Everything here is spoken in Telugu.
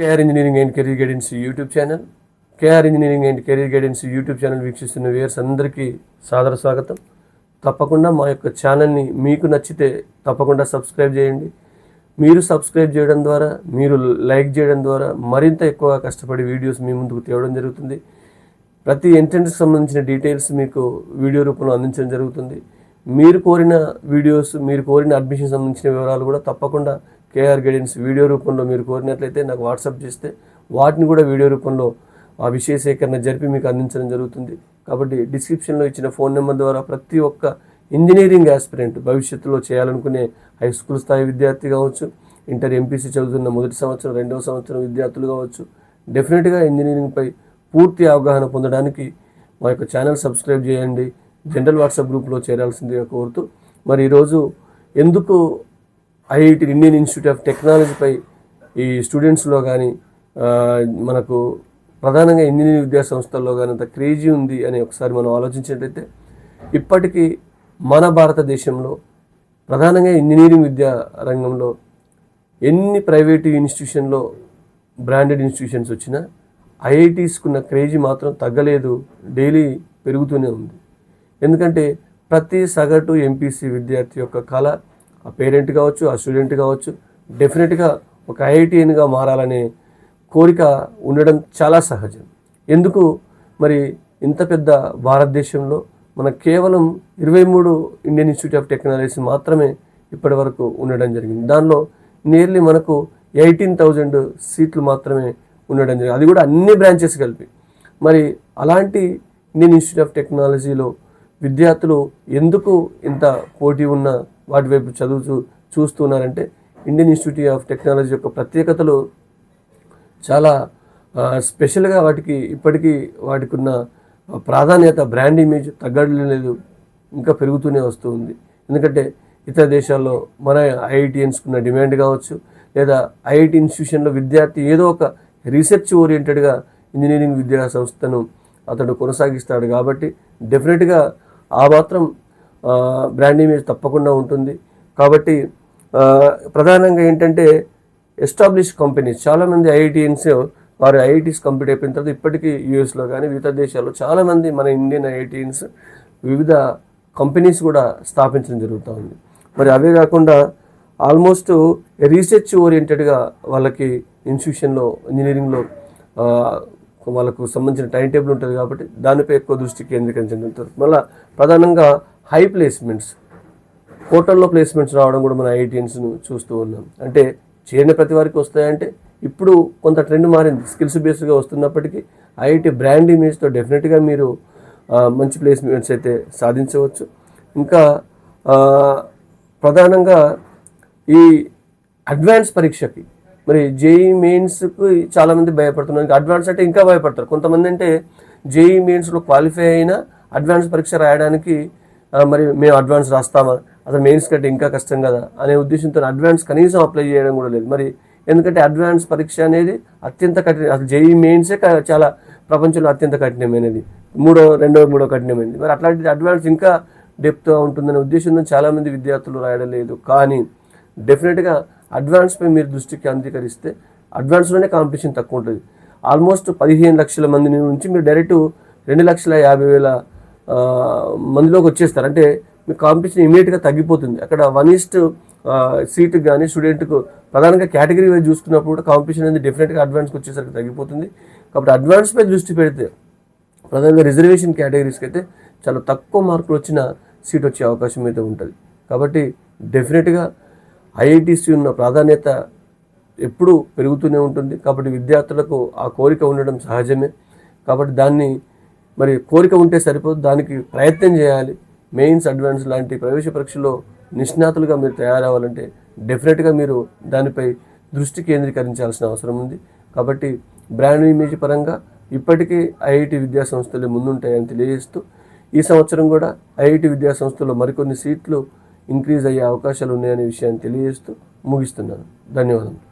KR engineering and career guidance YouTube channel. KR engineering and career guidance YouTube channel వీక్షిస్తున్న వ్యూయర్స్ అందరికీ సాదర స్వాగతం. తప్పకుండా మా యొక్క ఛానల్ని మీకు నచ్చితే తప్పకుండా సబ్స్క్రైబ్ చేయండి. మీరు సబ్స్క్రైబ్ చేయడం ద్వారా మీరు లైక్ చేయడం ద్వారా మరింత ఎక్కువగా కష్టపడి వీడియోస్ మీ ముందుకు తేవడం జరుగుతుంది. ప్రతి ఎంట్రెన్స్కి సంబంధించిన డీటెయిల్స్ మీకు వీడియో రూపంలో అందించడం జరుగుతుంది. మీరు కోరిన వీడియోస్ మీరు కోరిన అడ్మిషన్ సంబంధించిన వివరాలు కూడా తప్పకుండా కేఆర్ గైడెన్స్ వీడియో రూపంలో మీరు కోరినట్లయితే నాకు వాట్సాప్ చేస్తే వాటిని కూడా వీడియో రూపంలో ఆ విషయ సేకరణ జరిపి మీకు అందించడం జరుగుతుంది. కాబట్టి డిస్క్రిప్షన్లో ఇచ్చిన ఫోన్ నెంబర్ ద్వారా ప్రతి ఒక్క ఇంజనీరింగ్ ఆస్పిరెంట్ భవిష్యత్తులో చేయాలనుకునే హై స్కూల్ స్థాయి విద్యార్థి కావచ్చు ఇంటర్ ఎంపీసీ చదువుతున్న మొదటి సంవత్సరం రెండవ సంవత్సరం విద్యార్థులు కావచ్చు డెఫినెట్గా ఇంజనీరింగ్పై పూర్తి అవగాహన పొందడానికి మా యొక్క ఛానల్ సబ్స్క్రైబ్ చేయండి. జనరల్ వాట్సాప్ గ్రూప్లో చేరాల్సిందిగా కోరుతూ మరి ఈరోజు ఎందుకు ఐఐటి ఇండియన్ ఇన్స్టిట్యూట్ ఆఫ్ టెక్నాలజీపై ఈ స్టూడెంట్స్లో కానీ మనకు ప్రధానంగా ఇంజనీరింగ్ విద్యా సంస్థల్లో కానీ అంత క్రేజీ ఉంది అని ఒకసారి మనం ఆలోచించినట్లయితే ఇప్పటికీ మన భారతదేశంలో ప్రధానంగా ఇంజనీరింగ్ విద్యా రంగంలో ఎన్ని ప్రైవేటు ఇన్స్టిట్యూషన్లో బ్రాండెడ్ ఇన్స్టిట్యూషన్స్ వచ్చినా ఐఐటీస్కున్న క్రేజీ మాత్రం తగ్గలేదు డైలీ పెరుగుతూనే ఉంది. ఎందుకంటే ప్రతి సగటు ఎంపీసీ విద్యార్థి యొక్క కళ ఆ పేరెంట్ కావచ్చు ఆ స్టూడెంట్ కావచ్చు డెఫినెట్గా ఒక ఐఐటిఎన్గా మారాలనే కోరిక ఉండడం చాలా సహజం. ఎందుకు? మరి ఇంత పెద్ద భారతదేశంలో మన కేవలం ఇరవై మూడు ఇండియన్ ఇన్స్టిట్యూట్ ఆఫ్ టెక్నాలజీ మాత్రమే ఇప్పటి వరకు ఉండడం జరిగింది. దానిలో నియర్లీ మనకు ఎయిటీన్ థౌజండ్ సీట్లు మాత్రమే ఉండడం జరిగింది. అది కూడా అన్ని బ్రాంచెస్ కలిపి. మరి అలాంటి ఇండియన్ ఇన్స్టిట్యూట్ ఆఫ్ టెక్నాలజీలో విద్యార్థులు ఎందుకు ఇంత పోటీ ఉన్న వాటి వైపు చదువుతూ చూస్తున్నారంటే ఇండియన్ ఇన్స్టిట్యూట్ ఆఫ్ టెక్నాలజీ యొక్క ప్రత్యేకతలు చాలా స్పెషల్గా వాటికి ఇప్పటికీ వాటికి ఉన్న ప్రాధాన్యత బ్రాండ్ ఇమేజ్ తగ్గడం లేదు. ఇంకా పెరుగుతూనే వస్తూ ఉంది ఎందుకంటే ఇతర దేశాల్లో మన ఐఐటిఎన్స్కున్న డిమాండ్ కావచ్చు లేదా ఐఐటి ఇన్స్టిట్యూషన్లో విద్యార్థి ఏదో ఒక రీసెర్చ్ ఓరియంటెడ్గా ఇంజనీరింగ్ విద్యా సంస్థను అతడు కొనసాగిస్తాడు కాబట్టి డెఫినెట్గా ఆ మాత్రం బ్రాండ్ ఇమేజ్ తప్పకుండా ఉంటుంది. కాబట్టి ప్రధానంగా ఏంటంటే ఎస్టాబ్లిష్ కంపెనీస్ చాలామంది ఐఐటిఎన్స్ వారు ఐఐటీస్ కంప్లీట్ అయిపోయిన తర్వాత ఇప్పటికీ యూఎస్లో కానీ వివిధ దేశాల్లో చాలామంది మన ఇండియన్ ఐఐటిఎన్స్ వివిధ కంపెనీస్ కూడా స్థాపించడం జరుగుతూ ఉంది. మరి అవే కాకుండా ఆల్మోస్ట్ రీసెర్చ్ ఓరియంటెడ్గా వాళ్ళకి ఇన్స్టిట్యూషన్లో ఇంజనీరింగ్లో వాళ్ళకు సంబంధించిన టైం టేబుల్ ఉంటుంది కాబట్టి దానిపై ఎక్కువ దృష్టి కేంద్రీకరించడం జరుగుతుంది. మళ్ళీ ప్రధానంగా హై ప్లేస్మెంట్స్ హోటల్లో ప్లేస్మెంట్స్ రావడం కూడా మన ఐఐటిఎన్స్ను చూస్తూ ఉన్నాం. అంటే చేరిన ప్రతి వారికి వస్తాయంటే ఇప్పుడు కొంత ట్రెండ్ మారింది. స్కిల్స్ బేస్డ్గా వస్తున్నప్పటికీ ఐఐటి బ్రాండ్ ఇమేజ్తో డెఫినెట్గా మీరు మంచి ప్లేస్మెంట్స్ అయితే సాధించవచ్చు. ఇంకా ప్రధానంగా ఈ అడ్వాన్స్ పరీక్షకి మరి జేఈ మెయిన్స్కి చాలామంది భయపడుతున్నారు. ఇంకా అడ్వాన్స్ అంటే ఇంకా భయపడతారు. కొంతమంది అంటే జేఈ మెయిన్స్లో క్వాలిఫై అయినా అడ్వాన్స్ పరీక్ష రాయడానికి మరి మేము అడ్వాన్స్ రాస్తామా? అసలు మెయిన్స్ కంటే ఇంకా కష్టం కదా అనే ఉద్దేశంతో అడ్వాన్స్ కనీసం అప్లై చేయడం కూడా లేదు. మరి ఎందుకంటే అడ్వాన్స్ పరీక్ష అనేది అత్యంత కఠిన అసలు జేఈ మెయిన్సే చాలా ప్రపంచంలో అత్యంత కఠినమైనది. మూడో రెండో మూడో కఠినమైనది. మరి అట్లాంటిది అడ్వాన్స్ ఇంకా డెప్త్గా ఉంటుందనే ఉద్దేశంతో చాలామంది విద్యార్థులు రాయడం లేదు. కానీ డెఫినెట్గా అడ్వాన్స్పై మీరు దృష్టి కేంద్రీకరిస్తే అడ్వాన్స్లోనే కాంపిటీషన్ తక్కువ ఉంటుంది. ఆల్మోస్ట్ పదిహేను లక్షల మంది నుంచి మీరు డైరెక్ట్ రెండు లక్షల యాభై వేల మందిలోకి వచ్చేస్తారు. అంటే మీ కాంపిటీషన్ ఇమీడియట్గా తగ్గిపోతుంది. అక్కడ వన్ ఈస్ట్ సీట్కి కానీ స్టూడెంట్కు ప్రధానంగా కేటగిరీ వైజ్ చూసుకున్నప్పుడు కూడా కాంపిటీషన్ అనేది డెఫినెట్గా అడ్వాన్స్కి వచ్చేసరికి తగ్గిపోతుంది. కాబట్టి అడ్వాన్స్ పై దృష్టి పెడితే ప్రధానంగా రిజర్వేషన్ కేటగిరీస్కి అయితే చాలా తక్కువ మార్కులు వచ్చిన సీట్ వచ్చే అవకాశం అయితే ఉంటుంది. కాబట్టి డెఫినెట్గా ఐఐటీసీ ఉన్న ప్రాధాన్యత ఎప్పుడూ పెరుగుతూనే ఉంటుంది. కాబట్టి విద్యార్థులకు ఆ కోరిక ఉండడం సహజమే. కాబట్టి దాన్ని మరి కోరిక ఉంటే సరిపోదు దానికి ప్రయత్నం చేయాలి. మెయిన్స్ అడ్వాన్స్ లాంటి ప్రవేశ పరీక్షలో నిష్ణాతులుగా మీరు తయారవ్వాలంటే డెఫినెట్గా మీరు దానిపై దృష్టి కేంద్రీకరించాల్సిన అవసరం ఉంది. కాబట్టి బ్రాండ్ ఇమేజ్ పరంగా ఇప్పటికీ ఐఐటి విద్యా సంస్థలు ముందుంటాయని తెలియజేస్తూ ఈ సంవత్సరం కూడా ఐఐటి విద్యా సంస్థలో మరికొన్ని సీట్లు ఇంక్రీజ్ అయ్యే అవకాశాలు ఉన్నాయనే విషయాన్ని తెలియజేస్తూ ముగిస్తున్నాను. ధన్యవాదాలు